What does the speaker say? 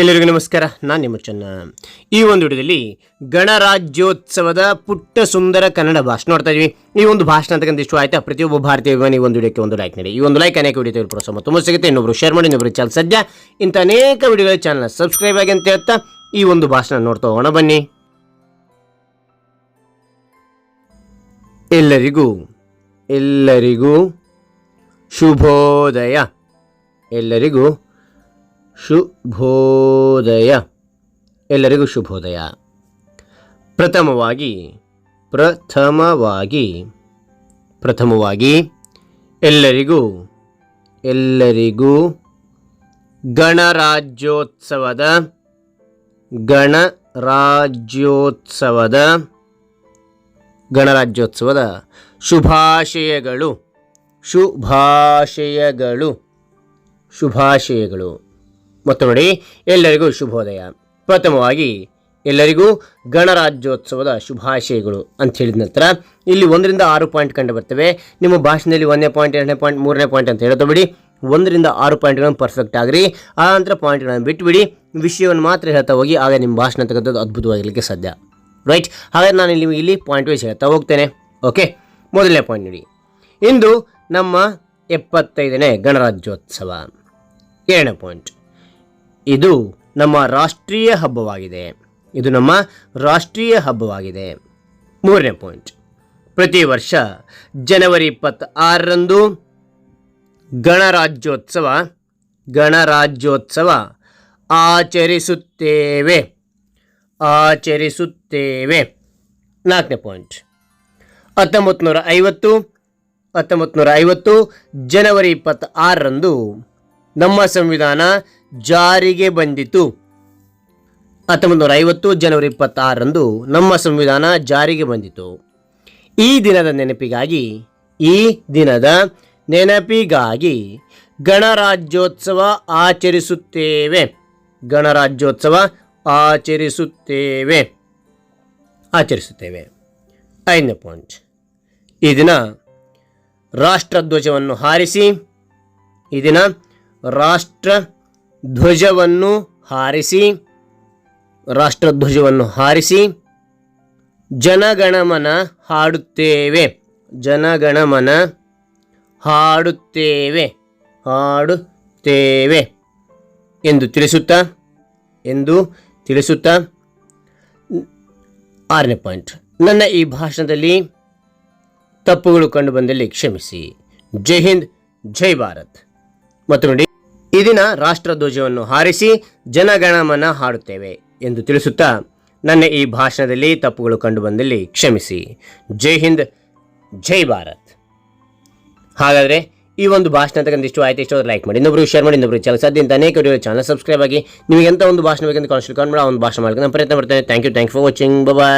ಎಲ್ಲರಿಗೂ ನಮಸ್ಕಾರ. ನಾನು ನಿಮ್ಮ ಚೆನ್ನ. ಈ ಒಂದು ವಿಡಿಯೋದಲ್ಲಿ ಗಣರಾಜ್ಯೋತ್ಸವದ ಪುಟ್ಟ ಸುಂದರ ಕನ್ನಡ ಭಾಷಣ ನೋಡ್ತಾ ಇದೀವಿ. ಈ ಒಂದು ಭಾಷಣ ಅಂತಕ್ಕಂಥ ಇಷ್ಟು ಆಯ್ತಾ? ಪ್ರತಿಯೊಬ್ಬ ಭಾರತೀಯ ಅಭಿಮಾನಿ ಒಂದು ವಿಡಿಯೋಕ್ಕೆ ಒಂದು ಲೈಕ್ ನೀಡಿ. ಈ ಒಂದು ಲೈಕ್ ಅನೇಕ ವಿಡಿಯೋ ಪ್ರೋತ್ಸಾಹ ತುಂಬ ಸಿಗುತ್ತೆ. ಇನ್ನೊಬ್ಬರು ಶೇರ್ ಮಾಡಿ ಇನ್ನೊಬ್ಬರು ಚಾನಲ್ ಸದ್ಯ ಇಂಥ ಅನೇಕ ವಿಡಿಯೋಗಳ ಚಾನಲ್ ಸಬ್ಸ್ಕ್ರೈಬ್ ಆಗಿ ಅಂತ ಹೇಳ್ತಾ ಈ ಒಂದು ಭಾಷಣ ನೋಡ್ತಾ ಹೋಗೋಣ. ಬನ್ನಿ. ಎಲ್ಲರಿಗೂ ಎಲ್ಲರಿಗೂ ಶುಭೋದಯ. ಎಲ್ಲರಿಗೂ ಶುಭೋದಯ. ಎಲ್ಲರಿಗೂ ಶುಭೋದಯ. ಪ್ರಥಮವಾಗಿ ಪ್ರಥಮವಾಗಿ ಪ್ರಥಮವಾಗಿ ಎಲ್ಲರಿಗೂ ಎಲ್ಲರಿಗೂ ಗಣರಾಜ್ಯೋತ್ಸವದ ಗಣರಾಜ್ಯೋತ್ಸವದ ಗಣರಾಜ್ಯೋತ್ಸವದ ಶುಭಾಶಯಗಳು ಶುಭಾಶಯಗಳು ಶುಭಾಶಯಗಳು. ಮತ್ತು ನೋಡಿ, ಎಲ್ಲರಿಗೂ ಶುಭೋದಯ. ಪ್ರಥಮವಾಗಿ, ಎಲ್ಲರಿಗೂ ಗಣರಾಜ್ಯೋತ್ಸವದ ಶುಭಾಶಯಗಳು ಅಂತ ಹೇಳಿದ ನಂತರ, ಇಲ್ಲಿ ಒಂದರಿಂದ ಆರು ಪಾಯಿಂಟ್ ಕಂಡು ಬರ್ತವೆ. ನಿಮ್ಮ ಭಾಷಣದಲ್ಲಿ ಒಂದನೇ ಪಾಯಿಂಟ್, ಎರಡನೇ ಪಾಯಿಂಟ್, ಮೂರನೇ ಪಾಯಿಂಟ್ ಅಂತ ಹೇಳ್ತಾ ಬಿಡಿ. ಒಂದರಿಂದ ಆರು ಪಾಯಿಂಟ್ಗಳನ್ನು ಪರ್ಫೆಕ್ಟ್ ಆಗಿರಿ. ಆ ನಂತರ ಪಾಯಿಂಟ್ಗಳನ್ನು ಬಿಟ್ಟುಬಿಡಿ ವಿಷಯವನ್ನು ಮಾತ್ರ ಹೇಳ್ತಾ ಹೋಗಿ, ಆಗ ನಿಮ್ಮ ಭಾಷಣ ಅಂತಕ್ಕಂಥದ್ದು ಅದ್ಭುತವಾಗಿರಲಿಕ್ಕೆ ಸಾಧ್ಯ. ರೈಟ್? ಹಾಗಾದ್ರೆ ನಾನು ಇಲ್ಲಿ ಇಲ್ಲಿ ಪಾಯಿಂಟ್ ವೈಸ್ ಹೇಳ್ತಾ ಹೋಗ್ತೇನೆ. ಓಕೆ ಮೊದಲನೇ ಪಾಯಿಂಟ್ ನೋಡಿ. ಇಂದು ನಮ್ಮ ಎಪ್ಪತ್ತೈದನೇ ಗಣರಾಜ್ಯೋತ್ಸವ. ಎರಡನೇ ಪಾಯಿಂಟ್ ಇದು ನಮ್ಮ ರಾಷ್ಟ್ರೀಯ ಹಬ್ಬವಾಗಿದೆ. ಇದು ನಮ್ಮ ರಾಷ್ಟ್ರೀಯ ಹಬ್ಬವಾಗಿದೆ. ಮೂರನೇ ಪಾಯಿಂಟ್ ಪ್ರತಿ ವರ್ಷ ಜನವರಿ ಇಪ್ಪತ್ತಾರರಂದು ಗಣರಾಜ್ಯೋತ್ಸವ ಗಣರಾಜ್ಯೋತ್ಸವ ಆಚರಿಸುತ್ತೇವೆ. ಆಚರಿಸುತ್ತೇವೆ. ನಾಲ್ಕನೇ ಪಾಯಿಂಟ್ ಹತ್ತೊಂಬತ್ತು ನೂರ ಐವತ್ತು ಹತ್ತೊಂಬತ್ತು ನೂರ ಐವತ್ತು ಜನವರಿ ಇಪ್ಪತ್ತಾರರಂದು ನಮ್ಮ ಸಂವಿಧಾನ ಜಾರಿಗೆ ಬಂದಿತು. ಹತ್ತೊಂಬತ್ತು ನೂರ ಐವತ್ತು ಜನವರಿ ಇಪ್ಪತ್ತಾರರಂದು ನಮ್ಮ ಸಂವಿಧಾನ ಜಾರಿಗೆ ಬಂದಿತು. ಈ ದಿನದ ನೆನಪಿಗಾಗಿ, ಈ ದಿನದ ನೆನಪಿಗಾಗಿ ಗಣರಾಜ್ಯೋತ್ಸವ ಆಚರಿಸುತ್ತೇವೆ. ಗಣರಾಜ್ಯೋತ್ಸವ ಆಚರಿಸುತ್ತೇವೆ. ಆಚರಿಸುತ್ತೇವೆ. ಐದನೇ ಪಾಯಿಂಟ್. ಈ ದಿನ ರಾಷ್ಟ್ರಧ್ವಜವನ್ನು ಹಾರಿಸಿ, ಈ ದಿನ ರಾಷ್ಟ್ರ ಧ್ವಜವನ್ನು ಹಾರಿಸಿ ರಾಷ್ಟ್ರಧ್ವಜವನ್ನು ಹಾರಿಸಿ ಜನಗಣಮನ ಹಾಡುತ್ತೇವೆ. ಜನಗಣಮನ ಹಾಡುತ್ತೇವೆ. ಹಾಡುತ್ತೇವೆ ಎಂದು ತಿಳಿಸುತ್ತಾ ಎಂದು ತಿಳಿಸುತ್ತಾ. ಆರನೇ ಪಾಯಿಂಟ್. ನನ್ನ ಈ ಭಾಷಣದಲ್ಲಿ ತಪ್ಪುಗಳು ಕಂಡುಬಂದಲ್ಲಿ ಕ್ಷಮಿಸಿ. ಜೈ ಹಿಂದ್, ಜೈ ಭಾರತ್. ಮತ್ತು ನೋಡಿ ಈ ದಿನ ರಾಷ್ಟ್ರಧ್ವಜವನ್ನು ಹಾರಿಸಿ ಜನಗಣಮನ ಹಾಡುತ್ತೇವೆ ಎಂದು ತಿಳಿಸುತ್ತಾ ನನ್ನ ಈ ಭಾಷಣದಲ್ಲಿ ತಪ್ಪುಗಳು ಕಂಡು ಬಂದಲ್ಲಿ ಕ್ಷಮಿಸಿ. ಜೈ ಹಿಂದ್, ಜೈ ಭಾರತ್. ಹಾಗಾದರೆ ಈ ಒಂದು ಭಾಷಣ ತಗೊಂಡು ಇಷ್ಟು ಆಯ್ತು ಇಷ್ಟು ಲೈಕ್ ಮಾಡಿ. ಇನ್ನೊಬ್ಬರು ಶೇರ್ ಮಾಡಿ, ಇನ್ನೊಬ್ರು ಚಾನಲ್ ಸಾಧ್ಯ ಅಂತ ಅನೇಕ ವಿಡಿಯೋ ಚಾನಲ್ ಸಬ್ಸ್ಕ್ರೈಬ್ ಆಗಿ ನಿಮಗೆ ಎಂಥ ಒಂದು ಭಾಷಣ ಬೇಕಂತ ಕಾಣಿಸ್ಕೊಂಡು ಮಾಡಿ, ಆ ಒಂದು ಭಾಷಣ ಮಾಡ್ಕೊಂಡು ಪ್ರಯತ್ನ ಮಾಡ್ತೇನೆ thank you thank for watching bye